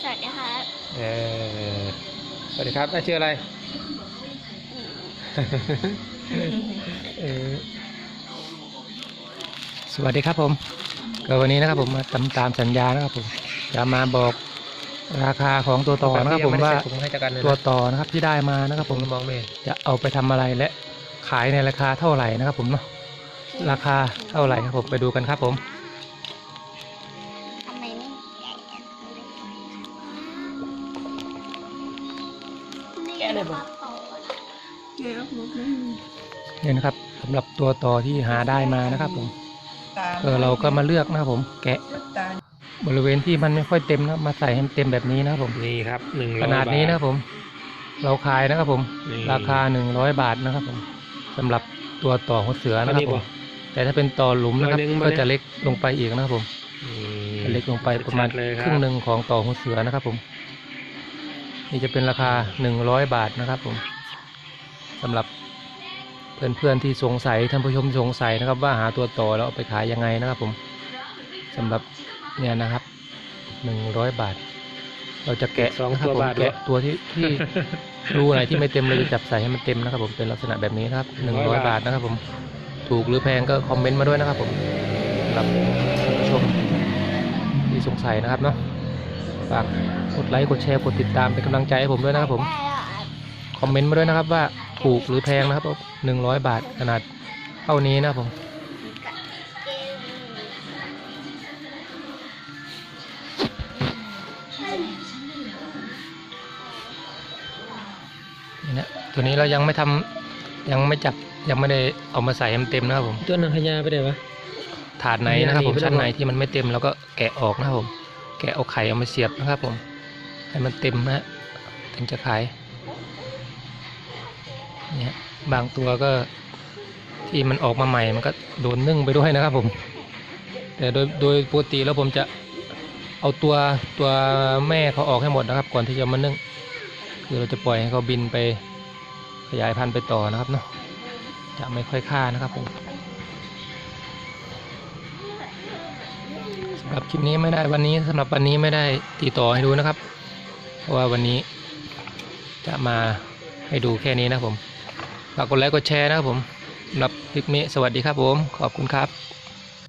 สวัสดีครับเออสวัสดีครับน่าชื่ออะไรเออสวัสดีครับผม ก็วันนี้นะครับผมมาตามตามสัญญานะครับผมจะมาบอกราคาของตัวต่อนะครับผมว่าผมให้จักกันเลยตัวต่อนะครับที่ได้มานะครับผผมมมองไม่เห็นจะเอาไปทำอะไรและขายในราคาเท่าไหร่นะครับผมเนาะราคาเท่าไหร่ครับผมไปดูกันครับผม แกะเลยบ่เนี่ยนะครับสำหรับตัวต่อที่หาได้มานะครับผมเออเราก็มาเลือกนะครับผมแกะบริเวณที่มันไม่ค่อยเต็มนะมาใส่ให้มันเต็มแบบนี้นะครับผมนี่ครับหนึ่งขนาดนี้นะครับผม เราขายนะครับผมนี่ราคาหนึ่งร้อยบาทนะครับผมสำหรับตัวต่อหัวเสือนะครับผมแต่ถ้าเป็นต่อหลุมนะครับร้อยหนึ่งมาก็เนี่ยจะเล็กลงไปอีกนะครับผมจะเล็กลงไปประมาณชัดๆเลยครึ่งหนึ่งของต่อหัวเสือนะครับผม นี่จะเป็นราคาหนึ่งร้อยบาทนะครับผมสำหรับเพื่อนๆที่สงสัยท่านผู้ชมสงสัยนะครับ ว่าหาตัวต่อแล้วเอาไปขายยังไงนะครับผมสำหรับเนี่ยนะครับหนึ่งร้อยบาท เราจะแกะสองนะครับตัวผมบาทแกะตัวที่ที่รูไหนที่ไม่เต็มเราจะจับใส่ให้มันเต็มนะครับ ผมเป็นลักษณะแบบนี้นะครับหนึ่งร้อยบาทนะครับ ผมถูกหรือแพงก็คอมเมนต์มาด้วยนะครับผมสำหรับท่านผู้ชมที่สงสัยนะครับเนาะ ฝากกดไลค์กดแชร์กดติดตามเป็นกำลังใจให้ผมด้วยนะครับผมคอมเมนต์มาด้วยนะครับว่าถูกหรือแพงนะครับหนึ่งร้อยบาทขนาดเท่านี้นะครับผมนี่นะตัวนี้เรายังไม่ทำยังไม่จับยังไม่ได้เอามาใส่ให้มันเต็มนะครับผม ตัวนังขยาไปไหนวะถาดไหนนะครับผมไม่ได้ชั้นไหนหรอกที่มันไม่เต็มเราก็แกะออกนะครับผม แกะเอาไข่เอามาเสียบนะครับผมให้มันเต็มนะฮะถึงจะขายเนี่ยบางตัวก็ที่มันออกมาใหม่มันก็โดนนึ่งไปด้วยนะครับผม แต่โดยโดยปกติแล้วผมจะเอาตัวตัวแม่เขาออกให้หมดนะครับ ก่อนที่จะมานึ่งคือเราจะปล่อยให้เขาบินไปขยายพันธุ์ไปต่อนะครับเนาะจะไม่ค่อยฆ่านะครับผม สำหรับคลิปนี้ไม่ได้วันนี้สำหรับวันนี้ไม่ได้ติดต่อให้ดูนะครับ เพราะว่าวันนี้จะมาให้ดูแค่นี้นะผมฝากกดไลค์กดแชร์นะครับผมสำหรับคลิปนี้สวัสดีครับผม ขอบคุณครับ